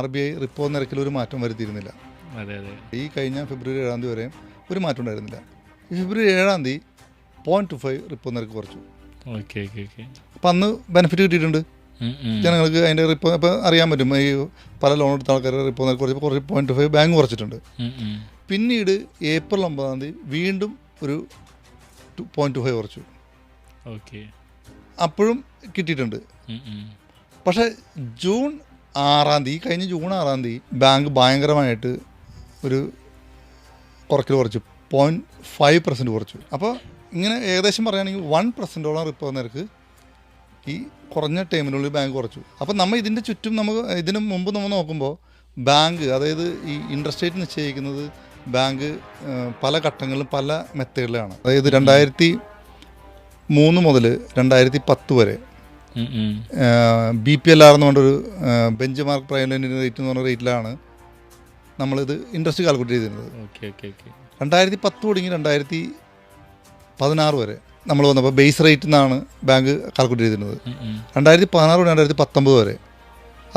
R B I repo നിരക്കിൽ ഒരു മാറ്റം വരുത്തിയിരുന്നില്ല. അതെ അതെ. ഈ കഴിഞ്ഞ ഫെബ്രുവരി ഏഴാം തീയതി വരെയും ഒരു മാറ്റം ഉണ്ടായിരുന്നില്ല. ഈ ഫെബ്രുവരി ഏഴാം തീയതി പോയിന്റ് ടു ഫൈവ് റിപ്പോ നിരക്ക് കുറച്ചു. Okay okay okay. അപ്പം അന്ന് ബെനിഫിറ്റ് കിട്ടിയിട്ടുണ്ട്. ജനങ്ങൾക്ക് അതിന്റെ റിപ്പോ ഇപ്പം അറിയാൻ പറ്റും. ഈ പല ലോൺ എടുത്ത ആൾക്കാർ റിപ്പോ നിരക്ക് കുറച്ച്. കുറച്ച് പോയിന്റ് ടു ഫൈവ് ബാങ്ക് കുറച്ചിട്ടുണ്ട്. പിന്നീട് ഏപ്രിൽ ഒമ്പതാം തീയതി വീണ്ടും ഒരു പോയിന്റ് ടു ഫൈവ് കുറച്ചു. ഓക്കെ. അപ്പോഴും കിട്ടിയിട്ടുണ്ട്. പക്ഷേ ജൂൺ ആറാം തീയതി കഴിഞ്ഞ ജൂൺ ആറാം തീയതി ബാങ്ക് ഭയങ്കരമായിട്ട് ഒരു കുറയ്ക്കൽ കുറച്ചു പോയിന്റ് ഫൈവ് പെർസെന്റ് കുറച്ചു. അപ്പോൾ ഇങ്ങനെ ഏകദേശം പറയുകയാണെങ്കിൽ വൺ പെർസെന്റോളം റിപ്പോ നിരക്ക് ഈ കുറഞ്ഞ ടൈമിനുള്ളിൽ ബാങ്ക് കുറച്ചു. അപ്പോൾ നമ്മൾ ഇതിന്റെ ചുറ്റും നമുക്ക് ഇതിന് മുമ്പ് നമ്മൾ നോക്കുമ്പോൾ ബാങ്ക് അതായത് ഈ ഇൻട്രസ്റ്റ് റേറ്റ് നിശ്ചയിക്കുന്നത് ബാങ്ക് പല ഘട്ടങ്ങളിലും പല മെത്തേഡിലാണ് അതായത് രണ്ടായിരത്തി മൂന്ന് മുതൽ രണ്ടായിരത്തി പത്ത് വരെ ബി പി എൽ ആർ എന്ന് പറഞ്ഞൊരു benchmark prime lending rate എന്ന് പറഞ്ഞ റേറ്റിലാണ് നമ്മളിത് ഇൻട്രസ്റ്റ് കാൽക്കുലേറ്റ് ചെയ്തിരുന്നത്. രണ്ടായിരത്തി പത്ത് തുടങ്ങി രണ്ടായിരത്തി പതിനാറ് വരെ നമ്മൾ വന്നപ്പോൾ ബേസ് റേറ്റിൽ നിന്നാണ് ബാങ്ക് കാൽക്കുലേറ്റ് ചെയ്തിരുന്നത്. രണ്ടായിരത്തി പതിനാറ് തൊട്ട് രണ്ടായിരത്തി പത്തൊമ്പത് വരെ.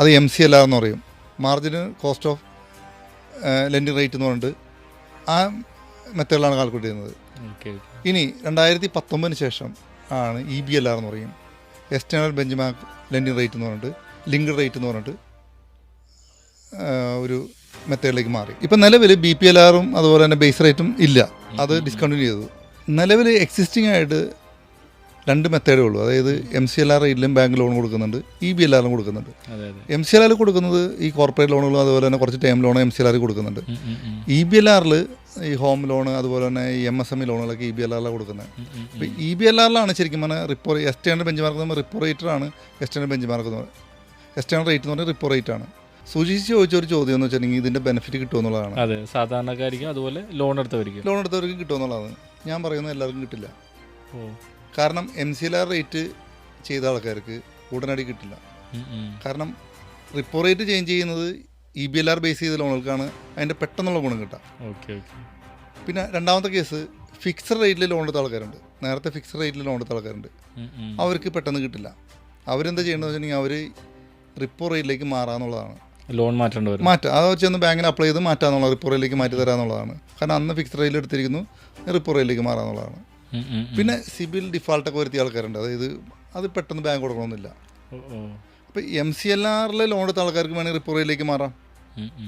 അത് എം സി എൽ ആർ എന്ന് പറയും. Margin cost of lending rate എന്ന് പറഞ്ഞിട്ട് ആ മെത്തേഡിലാണ് കാൽക്കുലേറ്റ് ചെയ്യുന്നത് ഇനി രണ്ടായിരത്തി പത്തൊമ്പതിന് ശേഷം ആണ് ഇ ബി എൽ ആർ എന്ന് പറയും. External benchmark lending rate എന്ന് പറഞ്ഞിട്ട് ലിങ്ക്ഡ് റേറ്റ് എന്ന് പറഞ്ഞിട്ട് ഒരു മെത്തേഡിലേക്ക് മാറി. ഇപ്പം നിലവിൽ ബി പി എൽ ആറും അതുപോലെ തന്നെ ബേസ് റേറ്റും ഇല്ല. അത് ഡിസ്കണ്ടിന്യൂ ചെയ്തു നിലവിൽ എക്സിസ്റ്റിംഗ് ആയിട്ട് രണ്ട് മെത്തേഡേ ഉള്ളൂ. അതായത് എം സി എൽ ആർ റേറ്റിലും ബാങ്ക് ലോൺ കൊടുക്കുന്നുണ്ട് ഇ ബി എൽ ആറും കൊടുക്കുന്നുണ്ട്. എം സി എൽ ആറിൽ കൊടുക്കുന്നത് ഈ കോർപ്പറേറ്റ് ലോണുകളും അതുപോലെ തന്നെ കുറച്ച് ടൈം ലോണും എം സി എൽ ആറിൽ കൊടുക്കുന്നുണ്ട്. ഇ ബി എൽ ആറിൽ ഈ ഹോം ലോൺ അതുപോലെ തന്നെ ഈ എം എസ് എം ഇ ലോണുകളൊക്കെ ഇ ബി എൽ ആറിലാണ് കൊടുക്കുന്നത്. അപ്പോൾ ഇ ബി എൽ ആറിലാണ് ശരിക്കും പറഞ്ഞാൽ റിപ്പോ എക്സ്റ്റേണൽ ബെഞ്ച് മാർക്ക് എന്ന് റിപ്പോ റേറ്ററാണ് എക്സ്റ്റേണൽ ബെഞ്ച് മാർക്ക് എന്ന് പറയുന്നത് റേറ്റ് എന്ന് പറഞ്ഞാൽ റിപ്പോ റേറ്റ് ആണ്. സൂചിച്ച് ചോദിച്ച ഒരു ചോദ്യം എന്ന് വെച്ചാൽ ഇതിന്റെ ബെനിഫിറ്റ് കിട്ടുമെന്നുള്ളതാണ് അതെ സാധാരണക്കാരിക്കും അതുപോലെ ലോൺ എടുത്തവർക്ക് ലോൺ എടുത്തവർക്ക് കിട്ടുമെന്നുള്ളതാണ് ഞാൻ പറയുന്നത് എല്ലാവർക്കും കിട്ടില്ല. കാരണം M C L R rate ചെയ്ത ആൾക്കാർക്ക് ഉടനടി കിട്ടില്ല. കാരണം റിപ്പോ റേറ്റ് ചേഞ്ച് ചെയ്യുന്നത് E B L R base ചെയ്ത ലോണുകൾക്കാണ് അതിന്റെ പെട്ടെന്നുള്ള ഗുണം കിട്ടുക. Okay okay. പിന്നെ രണ്ടാമത്തെ കേസ് ഫിക്സഡ് റേറ്റിൽ ലോൺ എടുത്ത ആൾക്കാരുണ്ട്. നേരത്തെ ഫിക്സഡ് റേറ്റിൽ ലോൺ എടുത്ത ആൾക്കാരുണ്ട്. അവർക്ക് പെട്ടെന്ന് കിട്ടില്ല. അവരെന്താ ചെയ്യണമെന്ന് വെച്ചിട്ടുണ്ടെങ്കിൽ അവർ റിപ്പോ റേറ്റിലേക്ക് മാറാന്നുള്ളതാണ് ലോൺ മാറ്റേണ്ടി വരും. മാറ്റുക അത് വെച്ചൊന്ന് ബാങ്കിന് അപ്ലൈ ചെയ്ത് മാറ്റാന്നുള്ള റിപ്പോ റേറ്റിലേക്ക് മാറ്റി തരാന്നുള്ളതാണ് കാരണം അന്ന് ഫിക്സഡ് റേറ്റിൽ എടുത്തിരിക്കുന്നു റിപ്പോ റേറ്റിലേക്ക് മാറാന്നുള്ളതാണ്. പിന്നെ സിബിൽ ഡിഫാൾട്ടൊക്കെ വരുത്തിയ ആൾക്കാരുണ്ട്. അതായത് അത് പെട്ടെന്ന് ബാങ്ക് കൊടുക്കണമെന്നില്ല. അപ്പോൾ എം സി എൽ ആറിലെ ലോൺ എടുത്ത ആൾക്കാർക്ക് വേണമെങ്കിൽ റിപ്പോ റേറ്റിലേക്ക് മാറാം.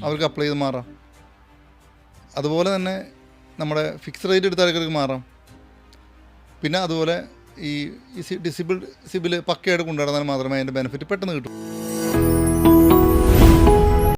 അവർക്ക് അപ്ലൈ ചെയ്ത് മാറാം. അതുപോലെ തന്നെ നമ്മുടെ ഫിക്സ് റേറ്റ് എടുത്ത ആൾക്കാർക്ക് മാറാം. പിന്നെ അതുപോലെ ഈ ഡിസിബിൾ സിബിൽ പക്കയായിട്ട് കൊണ്ടുനടന്നാൽ മാത്രമേ അതിന്റെ ബെനിഫിറ്റ് പെട്ടെന്ന് കിട്ടൂ.